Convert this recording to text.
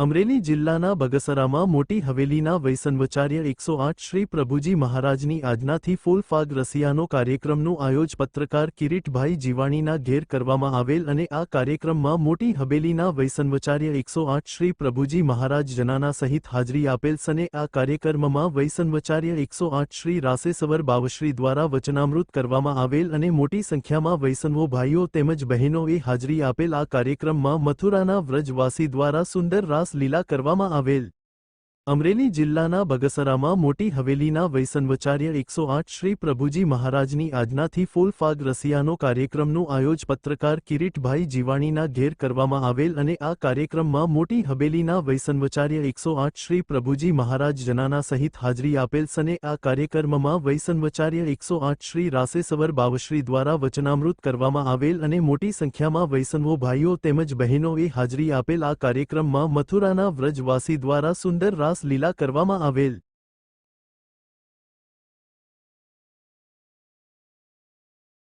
અમરેલી જિલ્લાના બગસરામાં મોટી હવેલીના વૈસનવચાર્ય એકસો આઠ શ્રી પ્રભુજી મહારાજની આજનાથી ફૂલ ફાગ રસિયાનો કાર્યક્રમનું આયોજ પત્રકાર કિરીટભાઈ જીવાણીના ઘેર કરવામાં આવેલ અને આ કાર્યક્રમમાં મોટી હવેલીના વૈસનવચાર્ય એકસો આઠ શ્રી પ્રભુજી મહારાજ જનાના સહિત હાજરી આપેલ સને આ કાર્યક્રમમાં વૈસનવચાર્ય એકસો આઠ શ્રી રાસેસવર બાવશ્રી દ્વારા વચનામૃત કરવામાં આવેલ અને મોટી સંખ્યામાં વૈસનવો ભાઈઓ તેમજ બહેનોએ હાજરી આપેલ આ કાર્યક્રમમાં મથુરાના વ્રજવાસી દ્વારા સુંદર રાસ લીલા કરવામાં આવેલ. અમરેલી જિલ્લાના બગસરામાં મોટી હવેલીના વૈસનવચાર્ય એકસો આઠ શ્રી પ્રભુજી મહારાજની આજનાથી ફૂલ ફાગ રસિયાનો કાર્યક્રમનું આયોજ પત્રકાર કિરીટભાઈ જીવાણીના ઘેર કરવામાં આવેલ અને આ કાર્યક્રમમાં મોટી હવેલીના વૈસનવચાર્ય એકસો આઠ શ્રી પ્રભુજી મહારાજ જનાના સહિત હાજરી આપેલ સને આ કાર્યક્રમમાં વૈસનવચાર્ય એકસો આઠ શ્રી રાસેસવર બાવશ્રી દ્વારા વચનામૃત કરવામાં આવેલ અને મોટી સંખ્યામાં વૈસનવો ભાઈઓ તેમજ બહેનોએ હાજરી આપેલ આ કાર્યક્રમમાં મથુરાના વ્રજવાસી દ્વારા સુંદર રાસ લીલા કરવામાં આવેલ.